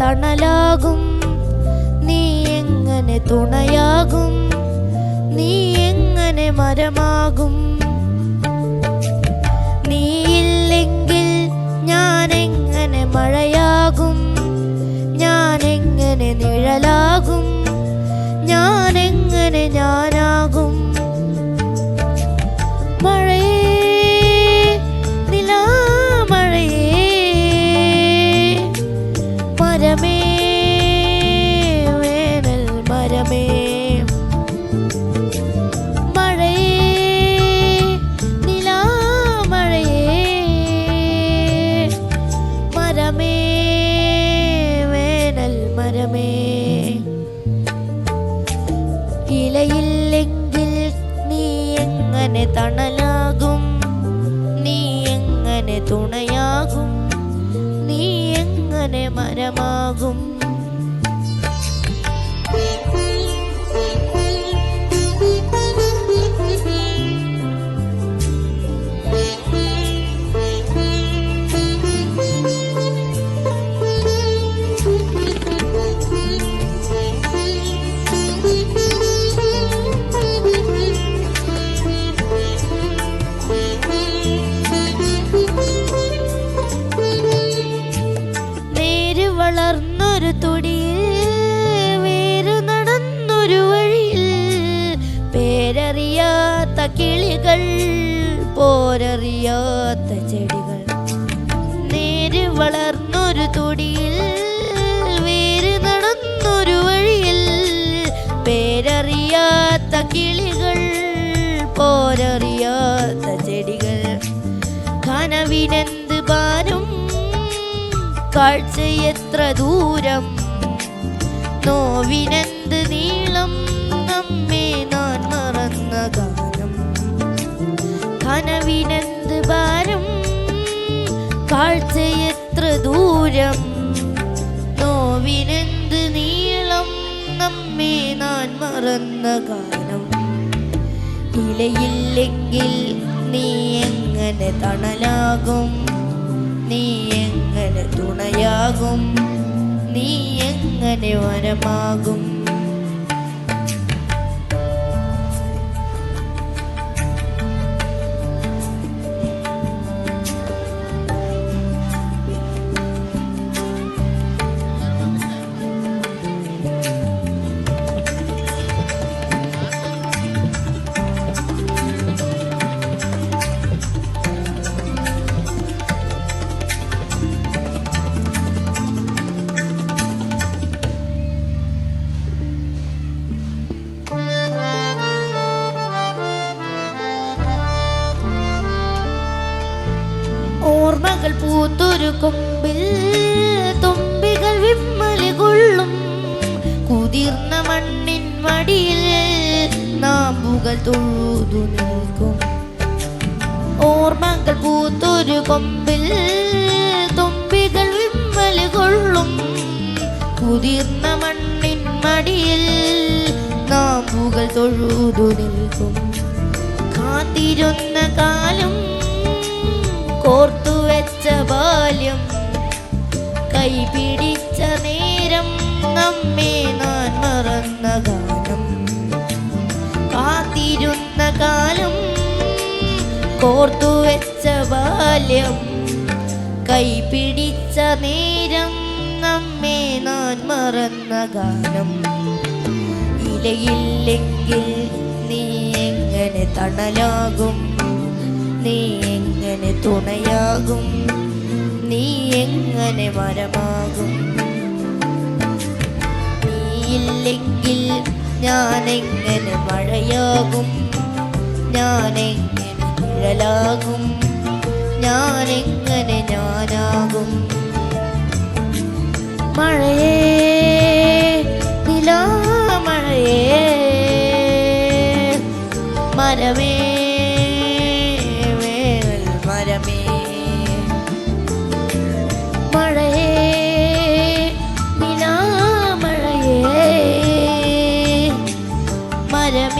തണലാകും. നീ എങ്ങനെ തുണയാകും? നീ എങ്ങനെ മരമാകും? നീയില്ലെങ്കിൽ ഞാൻ എങ്ങനെ മഴയാകും? ഞാൻ എങ്ങനെ നിഴലാകും? ഞാൻ എങ്ങനെ ഞാനാകും? വേനൽ മരമേ. ഇലയില്ലെങ്കിൽ നീ എങ്ങനെ തണലാകും വളർന്നൊരു തൊടിയിൽ വേര് നടന്നൊരു വഴിയിൽ പേരറിയാത്ത കിളികൾ പോരറിയാത്ത ചെടികൾ. നേര് വളർന്നൊരു തൊടിയിൽ വേര് നടന്നൊരു വഴിയിൽ പേരറിയാത്ത കിളികൾ പോരറിയാത്ത ചെടികൾ. കനവിനെന്ത് ഭാരം കാഴ്ച എത്ര ദൂരം? നോവിനെന്ത് നീളം? നമ്മെ നാൻ മറന്ന ഗാനം. കനവിനെന്ത് ഭാരം? കാഴ്ച എത്ര ദൂരം? നോവിനെന്ത് നീളം? നമ്മെ നാൻ മറന്ന ഗാനം. ഇലയില്ലെങ്കിൽ നീ എങ്ങനെ തണലാകും? തുണയാകും. നീ എങ്ങനെ വരമാകും ഓർമ്മകൾ പൂത്തൊരു കൊമ്പിൽ തുമ്പികൾ വിമ്മൽ കൊള്ളും. കുതിർന്ന മണ്ണിൻ മടിയിൽ നാമ്പുകൾ തൊഴുതു നിൽക്കും. ഓർമ്മകൾ പൂത്തൊരു കൊമ്പിൽ തുമ്പികൾ വിമ്മൽ കൊള്ളും. കുതിർന്ന മണ്ണിൻ മടിയിൽ നാമ്പുകൾ തൊഴുതു നിൽക്കും. കാത്തിരുന്ന കാലം കോർത്തു കൈപിടിച്ച നേരം നമ്മെ നാൻ മറന്ന ഗാനം. കാത്തിരുന്ന കാലം കോർത്തു വെച്ച ബാല്യം. കൈപിടിച്ച നേരം നമ്മെ നാൻ മറന്ന ഗാനം. ഇലയില്ലെങ്കിൽ നീ എങ്ങനെ തണലാകും? നീ എങ്ങനെ തുണയാകും? നീ എങ്ങനെ മരമാകും നീയില്ലെങ്കിൽ എങ്ങനെ മഴയാകും? ഞാൻ എങ്ങനെ നിഴലാകും? എങ്ങനെ ഞാനാകും? മഴയേ നിലാമഴയേ മരമേ